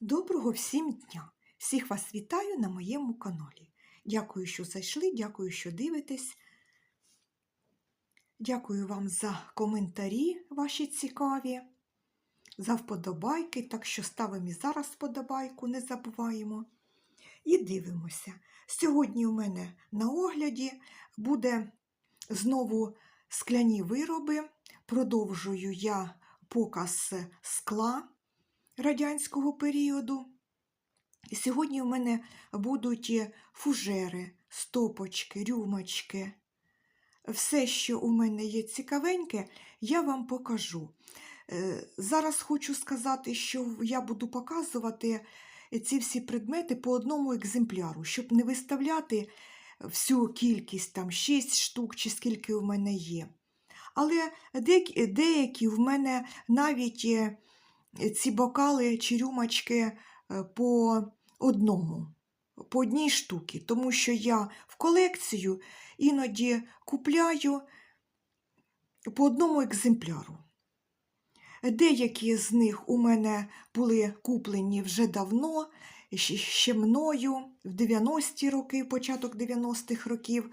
Доброго всім дня! Всіх вас вітаю на моєму каналі. Дякую, що зайшли, дякую, що дивитесь. Дякую вам за коментарі ваші цікаві, за вподобайки, так що ставимо і зараз вподобайку, не забуваємо. І дивимося. Сьогодні у мене на огляді буде знову скляні вироби. Продовжую я показ скла радянського періоду. Сьогодні в мене будуть фужери, стопочки, рюмочки. Все, що у мене є цікавеньке, я вам покажу. Е, Зараз хочу сказати, що я буду показувати ці всі предмети по одному екземпляру, щоб не виставляти всю кількість, там 6 штук чи скільки в мене є. Але деякі, в мене навіть е, ці бокали чи рюмочки е, по одному, по одній штуці, тому що я в колекцію іноді купляю по одному екземпляру. Деякі з них у мене були куплені вже давно, ще- мною в 90-ті роки, початок 90-х років.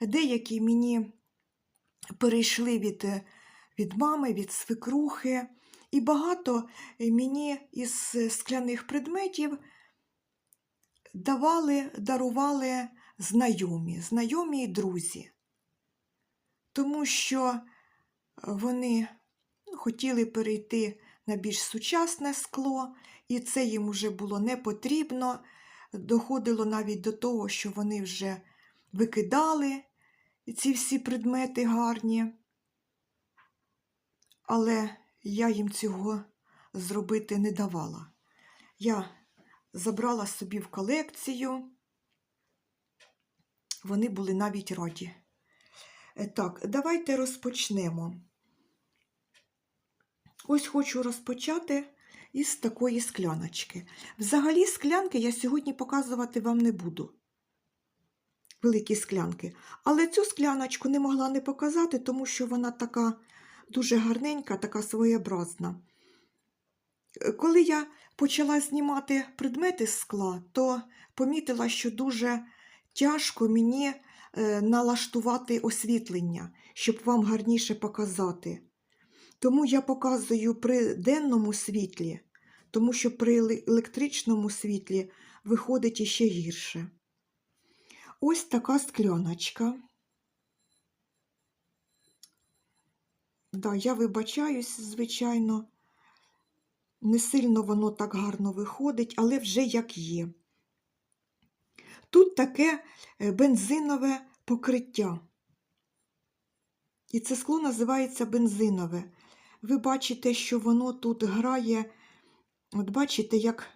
Деякі мені перейшли від, е, від мами, від свекрухи. І багато е, мені із е, скляних предметів давали, дарували знайомі, знайомі і друзі. Тому що вони ну, хотіли перейти на більш сучасне скло, і це їм вже було не потрібно. Доходило навіть до того, що вони вже викидали ці всі предмети гарні. Але я їм цього зробити не давала. Я забрала собі в колекцію, вони були навіть раді. Е, Так, давайте розпочнемо. Ось хочу розпочати із такої скляночки. Взагалі, склянки я сьогодні показувати вам не буду. Великі склянки. Але цю скляночку не могла не показати, тому що вона така дуже гарненька, така своєобразна. Е, Коли я почала знімати предмети з скла, то помітила, що дуже тяжко мені е, налаштувати освітлення, щоб вам гарніше показати. Тому я показую при денному світлі, тому що при електричному світлі виходить іще гірше. Ось така скляночка. Да, я вибачаюсь, звичайно, не сильно воно так гарно виходить, але вже як є. Тут таке е, бензинове покриття. І це скло називається бензинове. Ви бачите, що воно тут грає, от бачите, як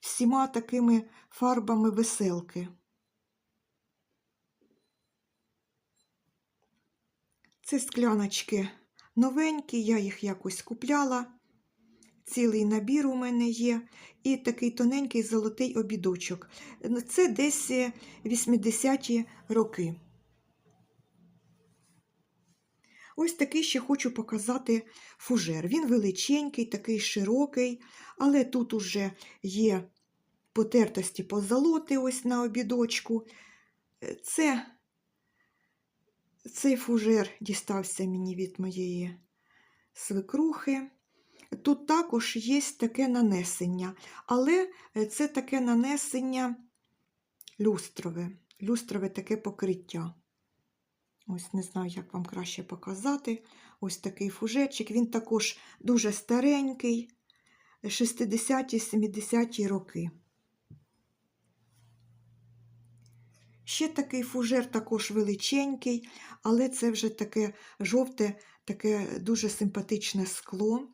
всіма такими фарбами веселки. Це скляночки новенькі, я їх якось купляла. Цілий набір у мене є. І такий тоненький золотий обідочок. Це десь е, 80-ті роки. Ось такий ще хочу показати фужер. Він величенький, такий широкий, але тут уже є потертості позолоти ось на обідочку. Е, Це, цей фужер дістався мені від моєї свекрухи. Тут також є таке нанесення, але е, це таке нанесення люстрове, люстрове таке покриття. Ось не знаю, як вам краще показати. Ось такий фужечик. Він також дуже старенький, 60-70-ті роки. Ще такий фужер також величенький, але це вже таке жовте, таке дуже симпатичне скло,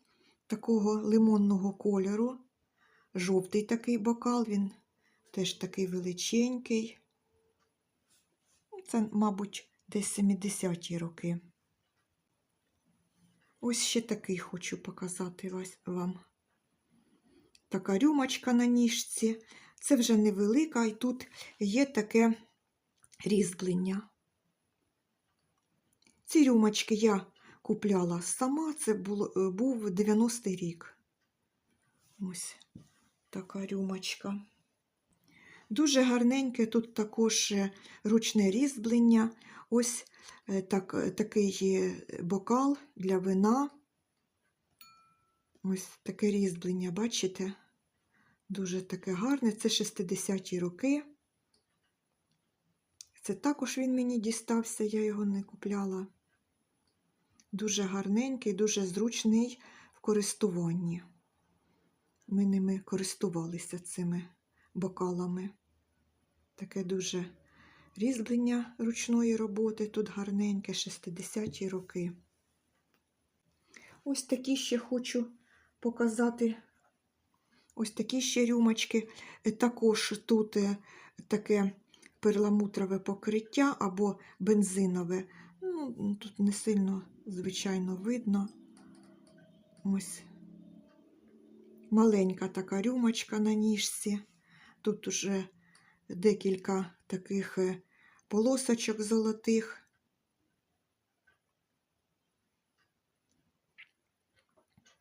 такого лимонного кольору. Жовтий такий бокал, він теж такий величенький. Це, мабуть, десь 70-ті роки. Ось ще такий хочу показати вам. Така рюмочка на ніжці. Це вже невелика, і тут є таке різьблення. Ці рюмочки я купляла сама, це е, був 90-й рік. Ось така рюмочка. Дуже гарненьке тут також е, ручне різьблення. Ось е, так, такий бокал для вина. Ось таке різьблення, бачите? Дуже таке гарне. Це 60-ті роки. Це також він мені дістався, я його не купляла. Дуже гарненький, дуже зручний в користуванні. Ми ними користувалися цими бокалами. Таке дуже різьблення ручної роботи. Тут гарненьке 60-ті роки. Ось такі ще хочу показати. Ось такі ще рюмочки. Е, Також тут е, таке перламутрове покриття або бензинове. Ну, тут не сильно, звичайно, видно. Ось маленька така рюмочка на ніжці. Тут уже декілька таких е, полосочок золотих.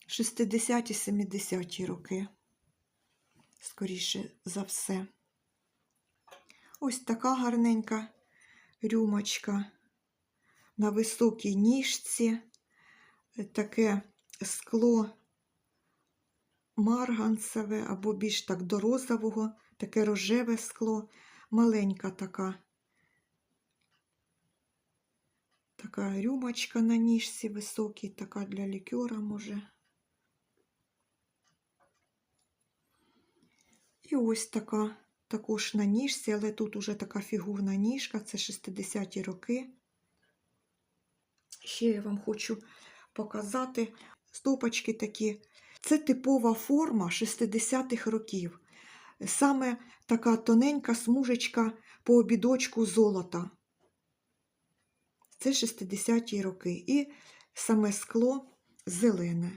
Шестидесяті, семидесяті роки, скоріше за все. Ось така гарненька рюмочка на високій ніжці, таке скло марганцеве або більш так до розового, таке рожеве скло, маленька така. Така рюмочка на ніжці високій, така для лікера може. І ось така також на ніжці, але тут уже така фігурна ніжка, це 60-ті роки. Ще я вам хочу показати стопочки такі. Це типова форма 60-х років. Саме така тоненька смужечка по обідочку золота. Це 60-ті роки. І саме скло зелене.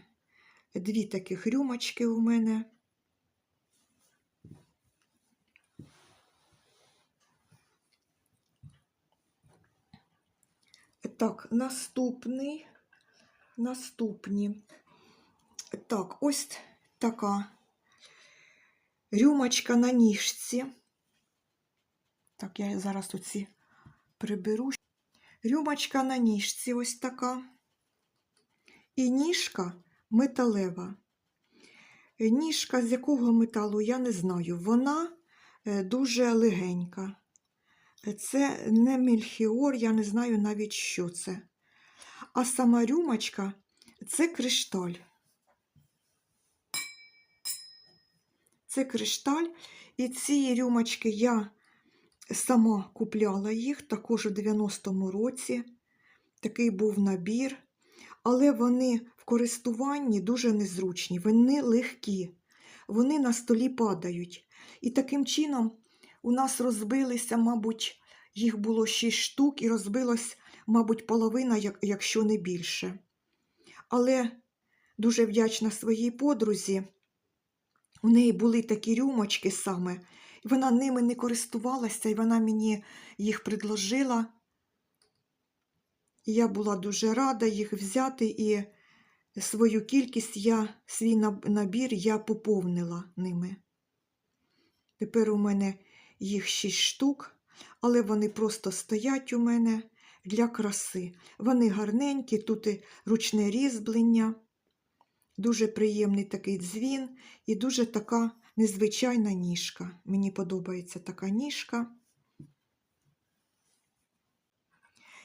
Дві таких рюмочки у мене. Так, наступний. Наступні. Так, ось така рюмочка на ніжці. Так, я зараз оці приберу. Рюмочка на ніжці ось така. І ніжка металева. Ніжка з якого металу, я не знаю. Вона е, дуже легенька. Це не мельхіор, я не знаю навіть, що це. А сама рюмочка це кришталь. Це кришталь. І ці рюмочки я сама купляла їх також у 90-му році. Такий був набір. Але вони в користуванні дуже незручні, вони легкі, вони на столі падають. І таким чином у нас розбилися, мабуть, їх було 6 штук, і розбилось, мабуть, половина, якщо не більше. Але дуже вдячна своїй подрузі. У неї були такі рюмочки саме, і вона ними не користувалася, і вона мені їх предложила. Я була дуже рада їх взяти, і свою кількість я, свій набір я поповнила ними. Тепер у мене їх 6 штук, але вони просто стоять у мене для краси. Вони гарненькі, тут і ручне різьблення, дуже приємний такий дзвін і дуже така незвичайна ніжка. Мені подобається така ніжка.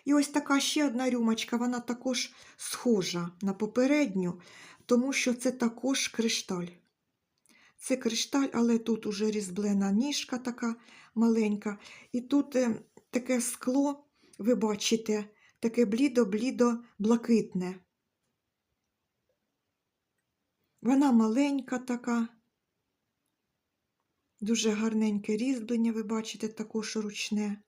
І ось така ще одна рюмочка, вона також схожа на попередню, тому що це також кришталь. Це кришталь, але тут уже різьблена ніжка така маленька. І тут е, таке скло, ви бачите, таке блідо-блідо блакитне. Вона маленька така, дуже гарненьке різьблення, ви бачите, також ручне.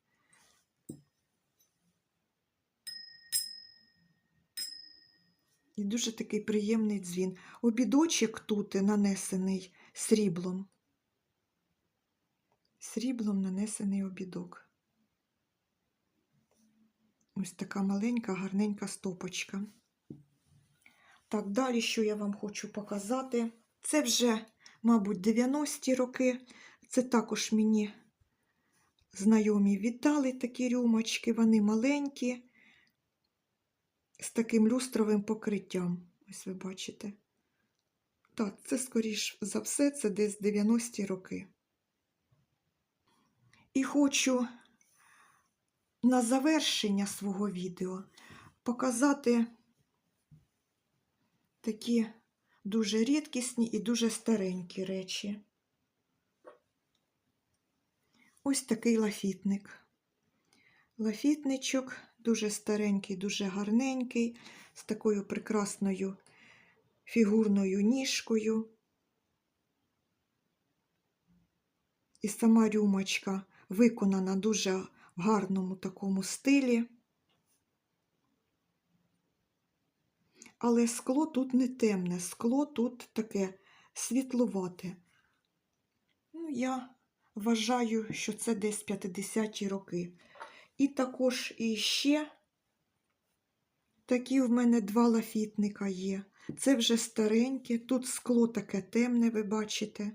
І дуже такий приємний дзвін. Обідочок тут нанесений сріблом. Сріблом нанесений обідок. Ось така маленька, гарненька стопочка. Так, далі, що я вам хочу показати, це вже мабуть, 90-ті роки. Це також мені знайомі віддали такі рюмочки, вони маленькі, з таким люстровим покриттям. Ось ви бачите. Так, це, скоріш за все, це десь 90-ті роки. І хочу на завершення свого відео показати такі дуже рідкісні і дуже старенькі речі. Ось такий лафітник. Лафітничок дуже старенький, дуже гарненький, з такою прекрасною фігурною ніжкою. І сама рюмочка виконана дуже в гарному такому стилі. Але скло тут не темне, скло тут таке світловате. Ну, я вважаю, що це десь 50-ті роки. І також іще такі в мене два лафітника є. Це вже стареньке, тут скло таке темне, ви бачите.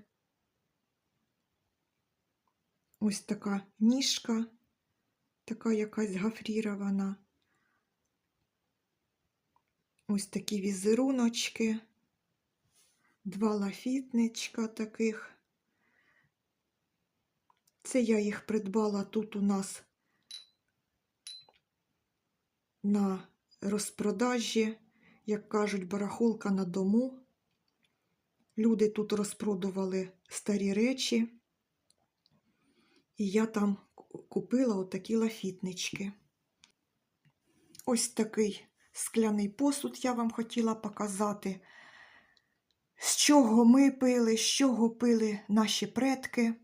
Ось така ніжка, така якась гафрірована. Ось такі візеруночки, два лафітничка таких. Це я їх придбала тут у нас на розпродажі, як кажуть, барахолка на дому. Люди тут розпродували старі речі, і я там купила отакі лафітнички. Ось такий скляний посуд я вам хотіла показати, з чого ми пили, з чого пили наші предки.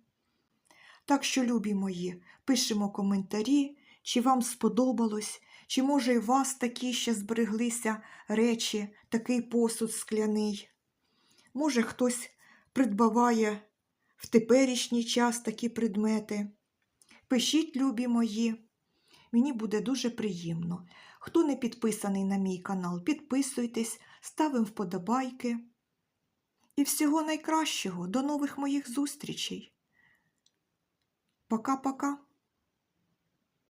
Так що, любі мої, пишемо коментарі, чи вам сподобалось, чи може і вас такі ще збереглися речі, такий посуд скляний. Може, хтось придбаває в теперішній час такі предмети. Пишіть, любі мої, мені буде дуже приємно. Хто не підписаний на мій канал, підписуйтесь, ставимо вподобайки. І всього найкращого, до нових моїх зустрічей! Пока-пока.